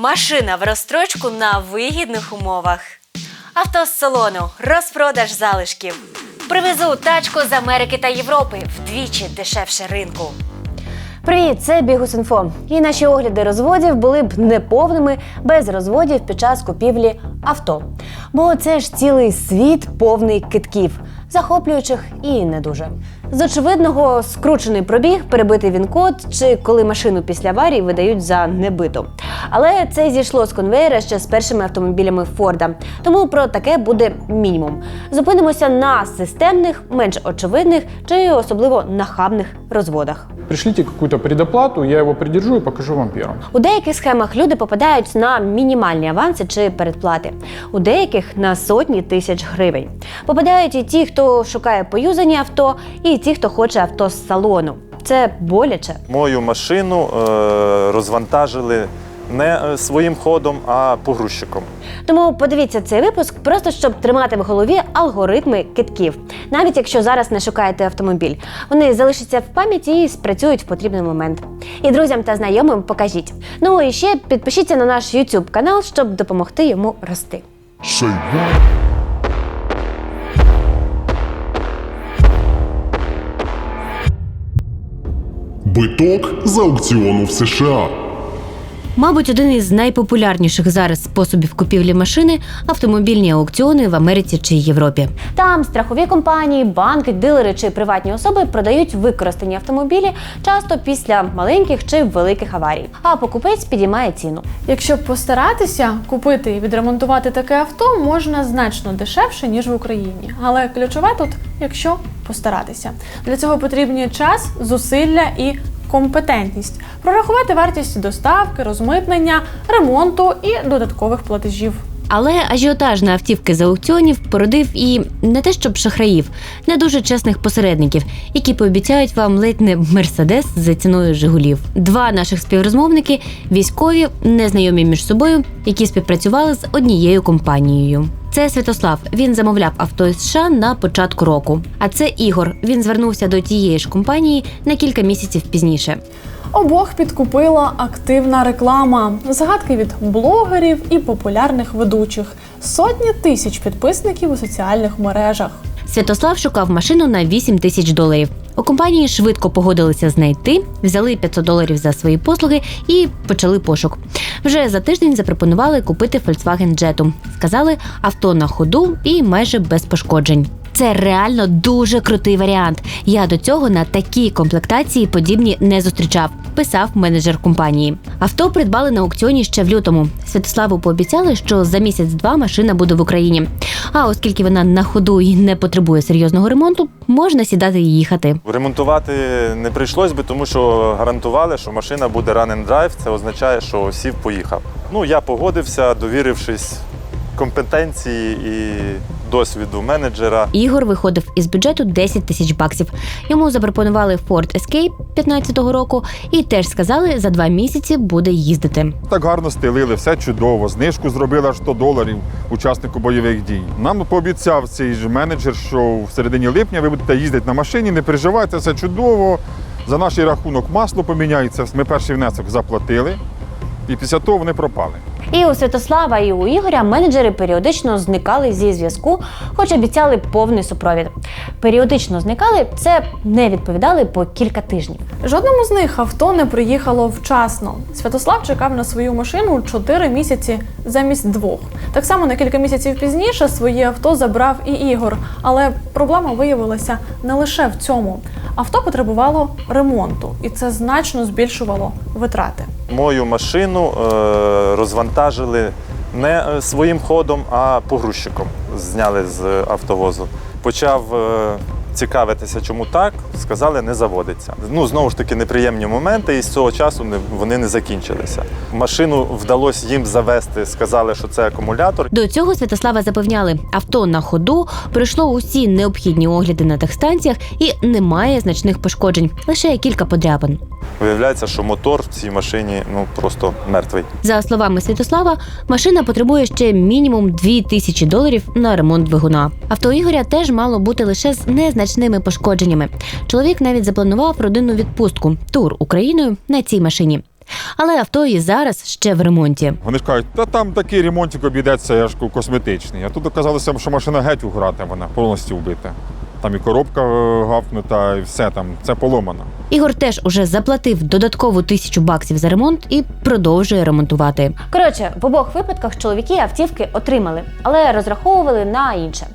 Машина в розстрочку на вигідних умовах. Авто з салону, розпродаж залишків. Привезу тачку з Америки та Європи вдвічі дешевше ринку. Привіт, це Бігус.Інфо. І наші огляди розводів були б неповними без розводів під час купівлі авто. Бо це ж цілий світ повний китків, захоплюючих і не дуже. З очевидного скручений пробіг, перебитий він-код, чи коли машину після аварії видають за небиту. Але це зійшло з конвейера ще з першими автомобілями Форда. Тому про таке буде мінімум. Зупинимося на системних, менш очевидних чи особливо нахабних розводах. Пришлите какую-то предоплату, я его придержу и покажу вам первым. У деяких схемах люди попадають на мінімальні аванси чи передплати, у деяких на сотні тисяч гривень. Попадають і ті, хто шукає поюзані авто, і ті, хто хоче авто з салону. Це боляче. Мою машину е, розвантажили не е, своїм ходом, а погрузчиком. Тому подивіться цей випуск, просто щоб тримати в голові алгоритми китків, навіть якщо зараз не шукаєте автомобіль. Вони залишаться в пам'яті і спрацюють в потрібний момент. І друзям та знайомим покажіть. Ну і ще підпишіться на наш YouTube канал, щоб допомогти йому рости. Биток з аукціону в США. Мабуть, один із найпопулярніших зараз способів купівлі машини автомобільні аукціони в Америці чи Європі. Там страхові компанії, банки, дилери чи приватні особи продають використані автомобілі часто після маленьких чи великих аварій. А покупець підіймає ціну. Якщо постаратися купити і відремонтувати таке авто, можна значно дешевше ніж в Україні. Але ключове тут, якщо постаратися. Для цього потрібні час, зусилля і компетентність, прорахувати вартість доставки, розмитнення, ремонту і додаткових платежів. Але ажіотаж на автівки з аукціонів породив і не те, щоб шахраїв, не дуже чесних посередників, які пообіцяють вам ледь не мерседес за ціною Жигулів. Два наших співрозмовники військові, незнайомі між собою, які співпрацювали з однією компанією. Це Святослав. Він замовляв авто із США на початку року. А це Ігор. Він звернувся до тієї ж компанії на кілька місяців пізніше. Обох підкупила активна реклама, згадки від блогерів і популярних ведучих, сотні тисяч підписників у соціальних мережах. Святослав шукав машину на 8 тисяч доларів. У компанії швидко погодилися знайти, взяли 500 доларів за свої послуги і почали пошук. Вже за тиждень запропонували купити Volkswagen Jetta. Сказали авто на ходу і майже без пошкоджень. Це реально дуже крутий варіант. Я до цього на такій комплектації подібні не зустрічав. Писав менеджер компанії. Авто придбали на аукціоні ще в лютому. Святославу пообіцяли, що за місяць-два машина буде в Україні. А оскільки вона на ходу і не потребує серйозного ремонту, можна сідати і їхати. Ремонтувати не прийшлось би, тому що гарантували, що машина буде run and drive. Це означає, що сів поїхав. Ну я погодився, довірившись компетенції і досвіду менеджера. Ігор виходив із бюджету 10 тисяч баксів. Йому запропонували Ford Escape 15-го року і теж сказали, за два місяці буде їздити. Так гарно стелили, все чудово. Знижку зробили аж 100 доларів учаснику бойових дій. Нам пообіцяв цей ж менеджер, що в середині липня ви будете їздити на машині, не переживайте, все чудово. За наш рахунок масло поміняється. Ми перший внесок заплатили, і після того вони пропали. І у Святослава, і у Ігоря менеджери періодично зникали зі зв'язку, хоч обіцяли повний супровід. Періодично зникали, це не відповідали по кілька тижнів. Жодному з них авто не приїхало вчасно. Святослав чекав на свою машину 4 місяці замість двох. Так само на кілька місяців пізніше своє авто забрав і Ігор. Але проблема виявилася не лише в цьому. Авто потребувало ремонту, і це значно збільшувало витрати. Мою машину е, розвантажили не е, своїм ходом, а погрузчиком. Зняли з автовозу. Почав е, цікавитися, чому так. Сказали, не заводиться. Ну знову ж таки неприємні моменти, і з цього часу вони не закінчилися. Машину вдалося їм завести. Сказали, що це акумулятор. До цього Святослава запевняли, авто на ходу пройшло усі необхідні огляди на техстанціях і немає значних пошкоджень, лише кілька подряпин. Виявляється, що мотор в цій машині ну просто мертвий. За словами Святослава, машина потребує ще мінімум 2 тисячі доларів на ремонт двигуна. Авто Ігоря теж мало бути лише з незначними пошкодженнями. Чоловік навіть запланував родинну відпустку тур Україною на цій машині. Але авто і зараз ще в ремонті. Вони ж кажуть, та там такий ремонтик обійдеться, я ж косметичний. А тут оказалося, що машина геть уграта, вона повністю вбита. Там і коробка е, гавкнута, і все там, це поломано. Ігор теж уже заплатив додаткову тисячу баксів за ремонт і продовжує ремонтувати. Коротше, в обох випадках чоловіки автівки отримали, але розраховували на інше.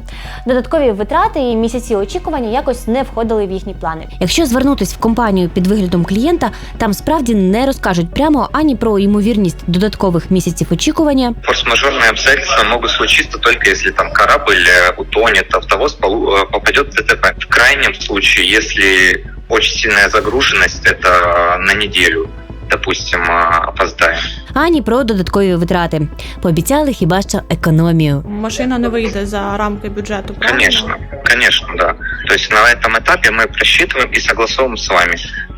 Додаткові витрати і місяці очікування якось не входили в їхні плани. Якщо звернутись в компанію під виглядом клієнта, там справді не розкажуть прямо ані про ймовірність додаткових місяців очікування, Форс-мажорные обстоятельства могут случиться только если там корабль э, утонет, автовоз полу- э, попадет в ДТП. В крайнем случае, если очень сильная загруженность, это на неделю, допустим, э, опоздаем ані про додаткові витрати. Пообіцяли хіба що економію. Машина не вийде за рамки бюджету. правильно? Конечно, конечно, да. То есть на этом этапе мы просчитываем и согласовываем с вами.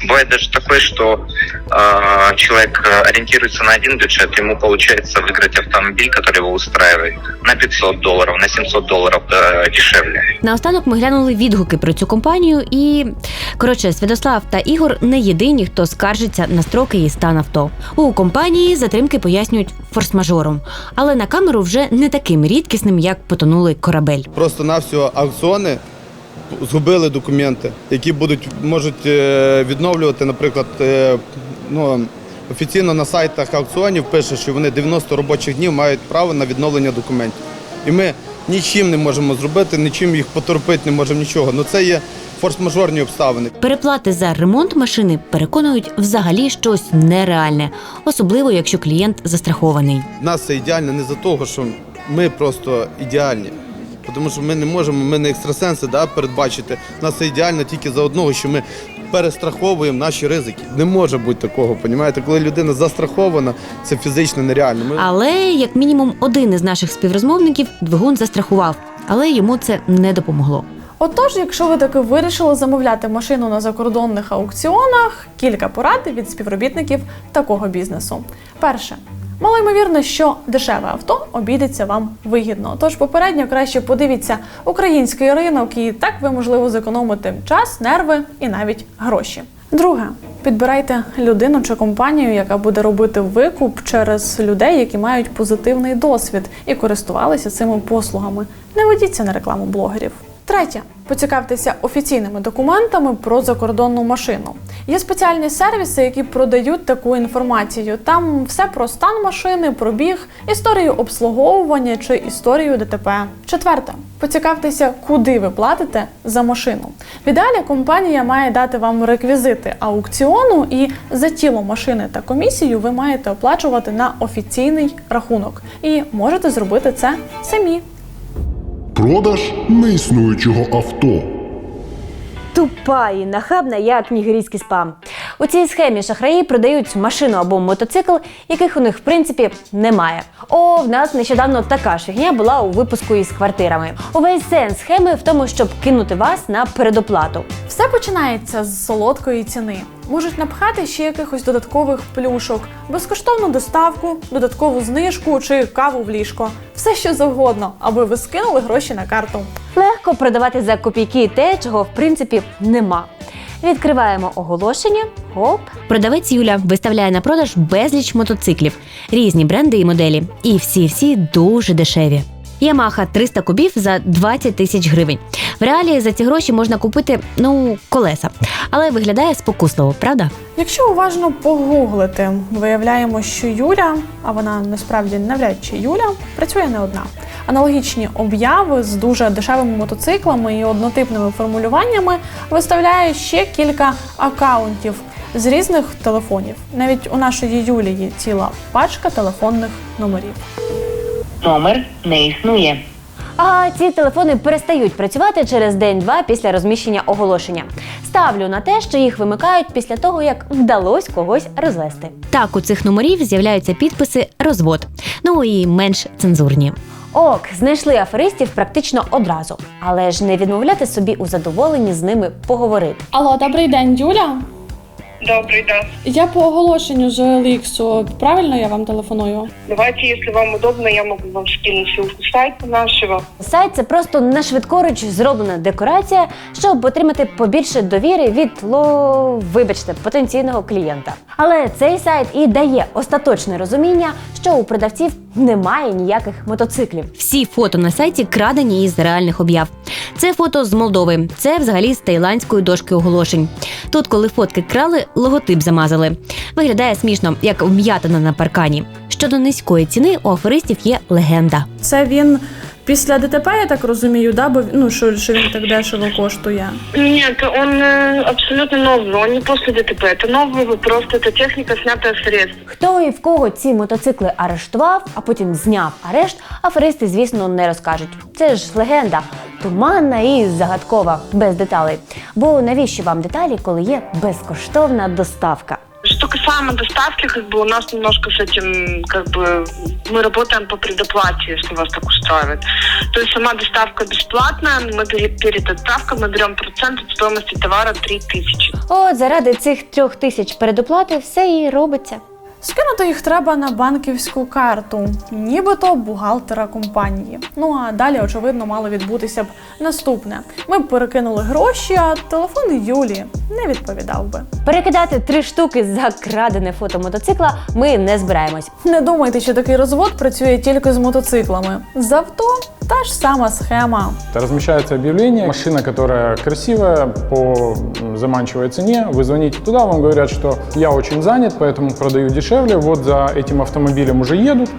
Бывает даже такое, что э, человек э, ориентируется на один бюджет, ему получается выиграть автомобиль, который его устраивает, на 500 долларов, на 700 долларов да, дешевле. Наостанок ми глянули відгуки про цю компанію, і коротше, Святослав та Ігор не єдині, хто скаржиться на строки і стан авто. У компанії затримки пояснюють форс-мажором, але на камеру вже не таким рідкісним, як потонулий корабель. Просто на всього аукціони згубили документи, які будуть можуть е, відновлювати, наприклад, е, ну, офіційно на сайтах аукціонів пише, що вони 90 робочих днів мають право на відновлення документів. І ми нічим не можемо зробити, нічим їх поторпити не можемо нічого. Ну це є форс-мажорні обставини. Переплати за ремонт машини переконують взагалі щось нереальне, особливо якщо клієнт застрахований. Нас це ідеально не за того, що ми просто ідеальні. Тому що ми не можемо, ми не екстрасенси да, передбачити. У нас це ідеально тільки за одного, що ми перестраховуємо наші ризики. Не може бути такого, понімаєте? Коли людина застрахована, це фізично нереально. Ми... Але як мінімум один із наших співрозмовників двигун застрахував, але йому це не допомогло. Отож, якщо ви таки вирішили замовляти машину на закордонних аукціонах, кілька порад від співробітників такого бізнесу. Перше. Мало ймовірно, що дешеве авто обійдеться вам вигідно. Тож попередньо краще подивіться український ринок, і так ви можливо зекономите час, нерви і навіть гроші. Друге, підбирайте людину чи компанію, яка буде робити викуп через людей, які мають позитивний досвід і користувалися цими послугами. Не ведіться на рекламу блогерів. Третє. Поцікавтеся офіційними документами про закордонну машину. Є спеціальні сервіси, які продають таку інформацію. Там все про стан машини, пробіг, історію обслуговування чи історію ДТП. Четверте. Поцікавтеся, куди ви платите за машину. В ідеалі компанія має дати вам реквізити аукціону, і за тіло машини та комісію ви маєте оплачувати на офіційний рахунок. І можете зробити це самі. Продаж неіснуючого авто. Тупа і нахабна, як нігерійський спам. У цій схемі шахраї продають машину або мотоцикл, яких у них в принципі немає. О, в нас нещодавно така ж фігня була у випуску із квартирами. Увесь сенс схеми в тому, щоб кинути вас на передоплату. Все починається з солодкої ціни. Можуть напхати ще якихось додаткових плюшок, безкоштовну доставку, додаткову знижку чи каву в ліжко. Все що завгодно, аби ви скинули гроші на карту. Легко продавати за копійки те, чого в принципі нема. Відкриваємо оголошення. Хоп. Продавець Юля виставляє на продаж безліч мотоциклів, різні бренди і моделі, і всі-всі дуже дешеві. Ямаха 300 кубів за 20 тисяч гривень. В реалії за ці гроші можна купити ну колеса, але виглядає спокусливо, правда? Якщо уважно погуглити, виявляємо, що Юля, а вона насправді навряд чи Юля, працює не одна. Аналогічні обяви з дуже дешевими мотоциклами і однотипними формулюваннями виставляє ще кілька акаунтів з різних телефонів. Навіть у нашої Юлі є ціла пачка телефонних номерів. Номер не існує. А ці телефони перестають працювати через день-два після розміщення оголошення. Ставлю на те, що їх вимикають після того, як вдалося когось розвести. Так, у цих номерів з'являються підписи розвод, ну і менш цензурні. Ок, знайшли аферистів практично одразу, але ж не відмовляти собі у задоволенні з ними поговорити. Алло, добрий день, Юля. Добрый, да. Я по оголошенню з OLX, правильно я вам телефоную? Давайте, если вам удобно, я могу вам скинуть ссылку сайта нашего. Сайт це просто на швидкоруч зроблена декорація, щоб отримати побільше довіри від ло, вибачте, потенційного клієнта. Але цей сайт і дає остаточне розуміння, що у продавців немає ніяких мотоциклів. Всі фото на сайті крадені із реальних об'яв. Це фото з Молдови, це взагалі з таїландської дошки оголошень. Тут, коли фотки крали, логотип замазали. Виглядає смішно, як вм'ятина на паркані. Щодо низької ціни, у аферистів є легенда. Це він після ДТП, я так розумію, да? Бо ну що, що він так дешево коштує. Нет, он э, абсолютно новый, он не после ДТП. Это новый, просто это техника, снятая с средств. Хто і в кого ці мотоцикли арештував, а потім зняв арешт, аферисти, звісно, не розкажуть. Це ж легенда, туманна і загадкова, без деталей. Бо навіщо вам деталі, коли є безкоштовна доставка? Что касаемо доставки, как бы у нас немножко с этим, как бы, мы работаем по предоплате, если вас так устраивает. То есть сама доставка бесплатная, мы перед, перед отправкой мы берем процент от стоимости товара 3000. От заради цих трьох тисяч передоплати все і робиться. Скинути їх треба на банківську карту, нібито бухгалтера компанії. Ну а далі, очевидно, мало відбутися б наступне. Ми б перекинули гроші, а телефон Юлі не відповідав би. Перекидати три штуки за крадене фото мотоцикла ми не збираємось. Не думайте, що такий розвод працює тільки з мотоциклами. З авто та ж сама схема. Это размещается объявление, машина, которая красивая, по м, заманчивой цене, вы звоните туда, вам говорят, что я очень занят, поэтому продаю дешевле, вот за этим автомобилем уже едут,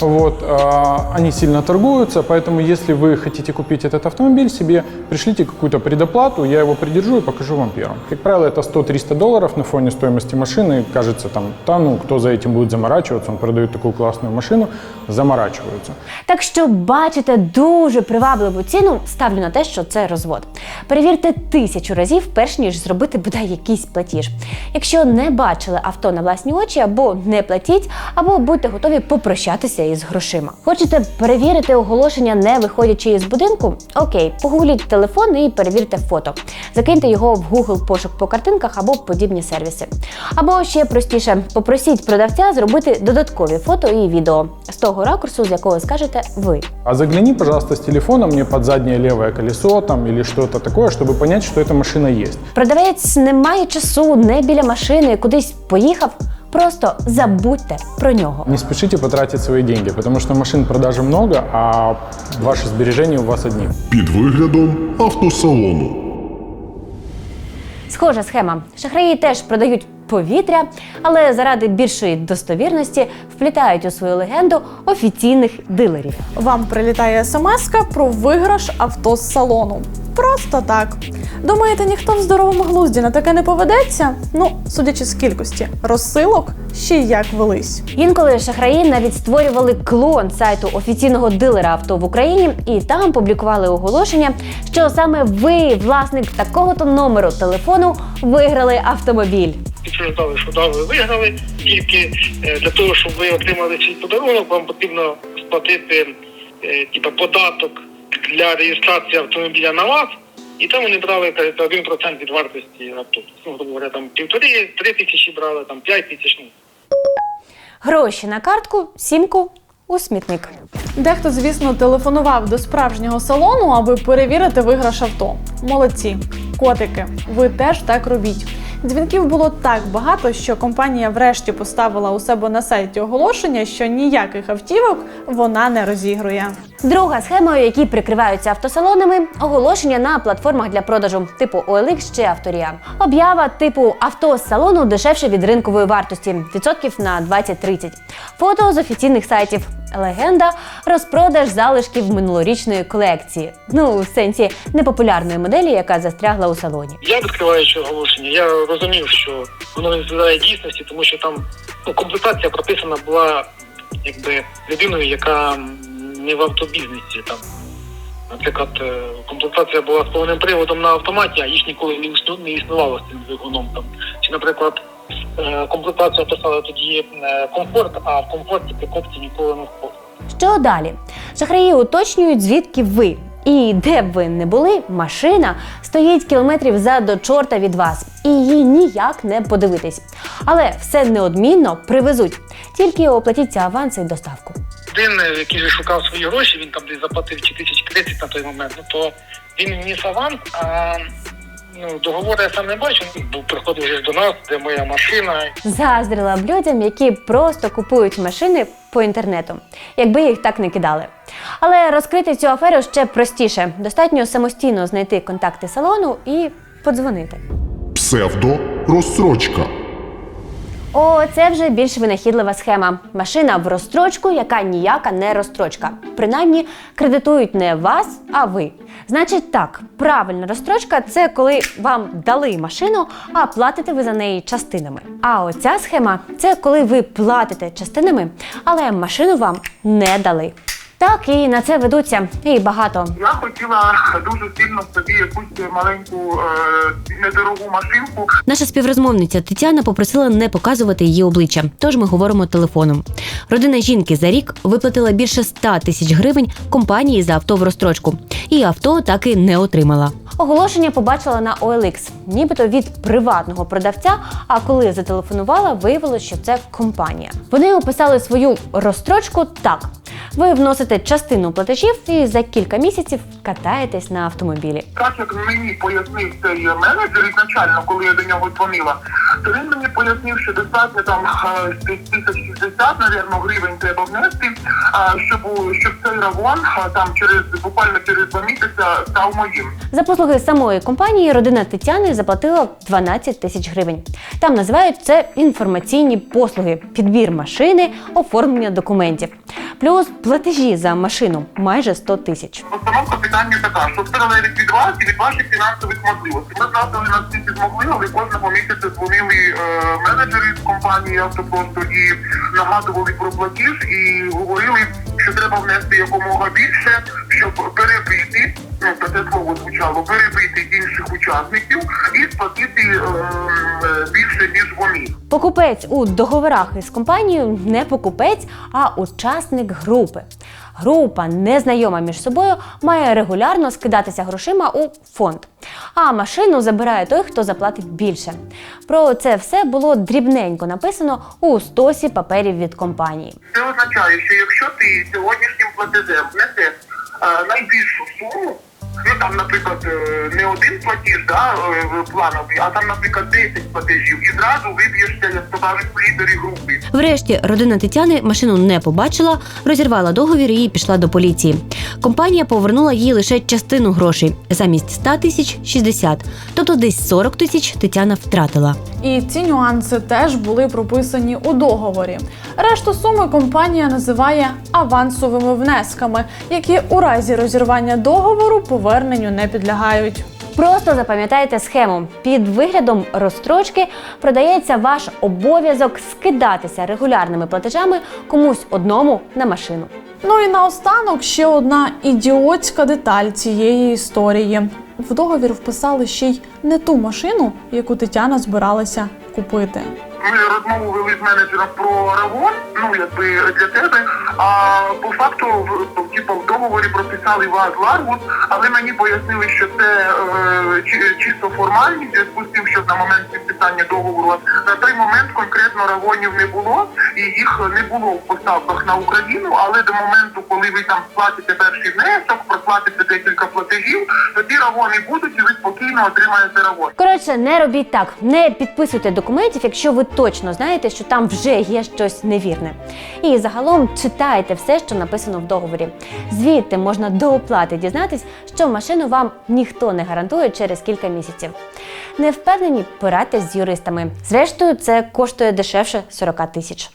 вот, а, они сильно торгуются, поэтому если вы хотите купить этот автомобиль себе, пришлите какую-то предоплату, я его придержу и покажу вам первым. Как правило, это 100-300 долларов на фоне стоимости машины, кажется там, да ну, кто за этим будет заморачиваться, он продает такую классную машину, заморачиваются. Так що бачите дуже привабливу ціну, ставлю на те, що це розвод. Перевірте тисячу разів, перш ніж зробити бодай якийсь платіж. Якщо не бачили авто на власні очі, або не платіть, або будьте готові попрощатися із грошима. Хочете перевірити оголошення, не виходячи із будинку? Окей, погугліть телефон і перевірте фото. Закиньте його в Google пошук по картинках або подібні сервіси. Або ще простіше, попросіть продавця зробити додаткові фото і відео з того ракурсу, з якого скажете ви. А загляни, пожалуйста, с телефона мне под заднее левое колесо там или что-то такое, чтобы понять, что эта машина есть. Продавець не має часу, не біля машини, кудись поїхав. Просто забудьте про нього. Не спешите потратить свои деньги, потому что машин в продаже много, а ваши сбережения у вас одни. Під виглядом автосалону. Схожа схема. Шахраї теж продають повітря, але заради більшої достовірності вплітають у свою легенду офіційних дилерів. Вам прилітає смс про виграш авто з салону. Просто так. Думаєте, ніхто в здоровому глузді на таке не поведеться? Ну, судячи з кількості розсилок, ще й як велись. Інколи шахраї навіть створювали клон сайту офіційного дилера авто в Україні і там публікували оголошення, що саме ви, власник такого-то номеру телефону, виграли автомобіль. Підтверджували, що да, ви виграли. Тільки е, для того, щоб ви отримали цей подарунок, вам потрібно сплатити типа, податок для реєстрації автомобіля на вас. І там вони брали кажуть, 1% від вартості авто. Ну, грубо говоря, там півтори, три тисячі брали, там п'ять тисяч. Ну, Гроші на картку, сімку у смітник. Дехто, звісно, телефонував до справжнього салону, аби перевірити виграш авто. Молодці, котики, ви теж так робіть. Дзвінків було так багато, що компанія врешті поставила у себе на сайті оголошення, що ніяких автівок вона не розігрує. Друга схема, у якій прикриваються автосалонами, оголошення на платформах для продажу типу OLX чи Авторія. Об'ява типу авто з салону дешевше від ринкової вартості відсотків на 20-30. Фото з офіційних сайтів. Легенда розпродаж залишків минулорічної колекції. Ну, в сенсі непопулярної моделі, яка застрягла у салоні. Я відкриваючи оголошення, я розумів, що воно не відповідає дійсності, тому що там ну, комплектація прописана була якби людиною, яка не в автобізнесі. Там. Наприклад, е, комплектація була з повним приводом на автоматі, а їх ніколи не існувало з цим двигуном. Там. Чи, наприклад, е, комплектація писала тоді е, комфорт, а в комфорті при копці ніколи не входить. Що далі? Шахраї уточнюють, звідки ви. І де б ви не були, машина стоїть кілометрів за до чорта від вас, і її ніяк не подивитись. Але все неодмінно привезуть. Тільки оплатіть аванс і доставку. Один, е, який шукав свої гроші, він там десь заплатив чи тисяч 30 на той момент, ну то він ніс аванс, а ну, договору я сам не бачу, бо приходив вже до нас, де моя машина, Заздрила б людям, які просто купують машини по інтернету, якби їх так не кидали. Але розкрити цю аферу ще простіше. Достатньо самостійно знайти контакти салону і подзвонити. Псевдо розстрочка. О, це вже більш винахідлива схема. Машина в розстрочку, яка ніяка не розстрочка. Принаймні кредитують не вас, а ви. Значить так, правильна розстрочка це коли вам дали машину, а платите ви за неї частинами. А оця схема це коли ви платите частинами, але машину вам не дали. Так, і на це ведуться і багато Я хотіла дуже сильно собі якусь маленьку е, недорогу машинку. Наша співрозмовниця Тетяна попросила не показувати її обличчя, тож ми говоримо телефоном. Родина жінки за рік виплатила більше 100 тисяч гривень компанії за авто в розстрочку, і авто так і не отримала. Оголошення побачила на OLX, нібито від приватного продавця. А коли зателефонувала, виявилося, що це компанія. Вони описали свою розстрочку так: ви вносите частину платежів і за кілька місяців катаєтесь на автомобілі. Так як мені пояснив цей менеджер ізначально, коли я до нього дзвонила, то він мені пояснив, що достатньо там е, тисяч 60, навірно, гривень треба внести, щоб, щоб цей равон там через буквально через два місяці став моїм. За послуги самої компанії родина Тетяни заплатила 12 тисяч гривень. Там називають це інформаційні послуги, підбір машини, оформлення документів, плюс платежі за машину майже 100 тисяч. Постановка питання така, що все залежить від вас і від ваших фінансових можливостей. Ми зразу наскільки змогли, але кожного місяця дзвонили е, менеджери з компанії автопросту і нагадували про платіж і говорили, що треба внести якомога більше, щоб перебити, ну це слово звучало, перебити інших учасників і сплатити е, е, більше ніж вони. Покупець у договорах із компанією не покупець, а учасник групи. Група, незнайома між собою, має регулярно скидатися грошима у фонд. А машину забирає той, хто заплатить більше. Про це все було дрібненько написано у стосі паперів від компанії. Це означає, що якщо ти сьогоднішнім платежем внесеш е, найбільшу суму, ну там, наприклад, е, не один платіж да, е, плановий, а там, наприклад, 10 платежів, і зразу виб'єшся, як то кажуть, в лідері групи. Врешті родина Тетяни машину не побачила, розірвала договір і пішла до поліції. Компанія повернула їй лише частину грошей замість 100 тисяч 60, тобто десь 40 тисяч Тетяна втратила. І ці нюанси теж були прописані у договорі. Решту суми компанія називає авансовими внесками, які у разі розірвання договору поверненню не підлягають. Просто запам'ятайте схему. Під виглядом розстрочки продається ваш обов'язок скидатися регулярними платежами комусь одному на машину. Ну і наостанок ще одна ідіотська деталь цієї історії. В договір вписали ще й не ту машину, яку Тетяна збиралася купити. Ми розмову вели з менеджером про равон, ну якби для тебе. А по факту в типу, в договорі прописали вас Ларгус, але мені пояснили, що це е, чи- чисто формальність, в зв'язку з тим, що на момент підписання договору на той момент конкретно равонів не було, і їх не було в поставках на Україну. Але до моменту, коли ви там сплатите перший внесок, проплатите декілька платежів, тоді равони будуть, і ви спокійно отримаєте равон. Коротше, не робіть так, не підписуйте документів, якщо ви точно знаєте, що там вже є щось невірне. І загалом читайте все, що написано в договорі. Звідти можна до оплати дізнатись, що машину вам ніхто не гарантує через кілька місяців. Не впевнені, порадьтесь з юристами. Зрештою, це коштує дешевше 40 тисяч.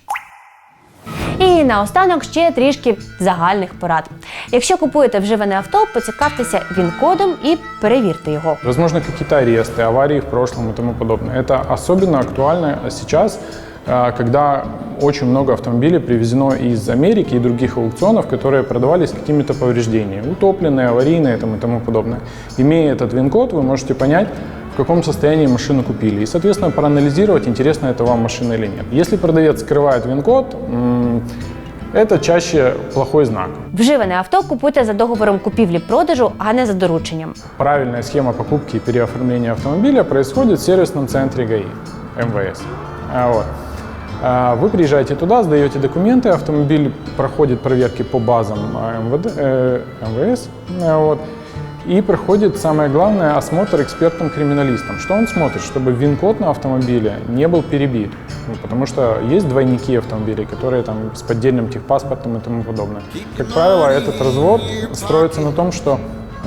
І наостанок ще трішки загальних порад. Якщо купуєте вживане авто, поцікавтеся він-кодом і перевірте його. Возможно, какие-то аресты, аварии в прошлом и тому подобное. Это особенно актуально сейчас, э, когда очень много автомобилей привезено из Америки и других аукционов, которые продавались с какими-то повреждениями. Утопленные, аварийные там, и тому подобное. Имея этот ВИН-код, вы можете понять, в каком состоянии машину купили. И, соответственно, проанализировать, интересна это вам машина или нет. Если продавец скрывает ВИН-код, м, это чаще плохой знак. Вживане авто купуйте за договором купівлі-продажу, а не за дорученням. Правильная схема покупки и переоформления автомобиля происходит в сервисном центре ГАИ, МВС. А, Вот. А, Вы приезжаете туда, сдаете документы, автомобиль проходит проверки по базам а, МВД, э, МВС, а, вот, и проходит, самое главное, осмотр экспертом-криминалистом. Что он смотрит? Чтобы ВИН-код на автомобиле не был перебит. Ну, потому что есть двойники автомобилей, которые там с поддельным техпаспортом и тому подобное. Как правило, этот развод строится на том, что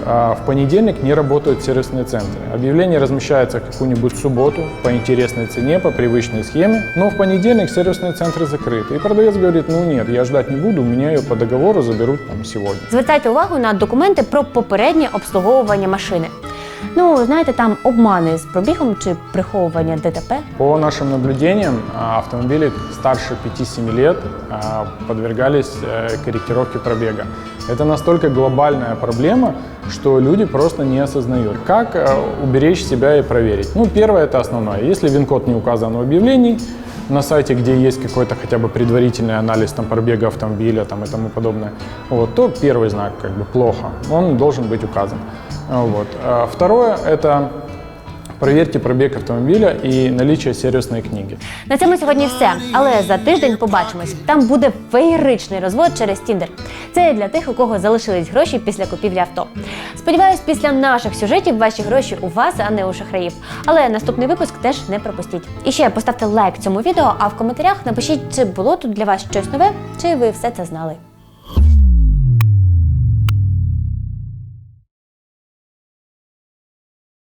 а, в понедельник не работают сервисные центры. Объявление размещается в какую-нибудь субботу по интересной цене, по привычной схеме, но в понедельник сервисные центры закрыты. И продавец говорит, ну нет, я ждать не буду, у меня ее по договору заберут там сегодня. Звертайте увагу на документи про попереднє обслуговування машини. Ну, знаєте, там обмани з пробігом чи приховування ДТП. По нашим наблюдениям, а, автомобили старше 5-7 лет а, подвергались э, корректировке пробега. Это настолько глобальная проблема, что люди просто не осознают, как э, уберечь себя и проверить. Ну, первое это основное. Если ВИН-код не указан в объявлении, на сайте, где есть какой-то хотя бы предварительный анализ там, пробега автомобиля там, и тому подобное, вот, то первый знак как бы плохо, он должен быть указан. Вот. А Второе – это проверьте пробег автомобиля и наличие сервисной книги. На цьому сьогодні все. Але за тиждень побачимось. Там буде феєричний розвод через Тіндер. Це для тих, у кого залишились гроші після купівлі авто. Сподіваюсь, після наших сюжетів ваші гроші у вас, а не у шахраїв. Але наступний випуск теж не пропустіть. І ще поставте лайк цьому відео, а в коментарях напишіть, чи було тут для вас щось нове, чи ви все це знали.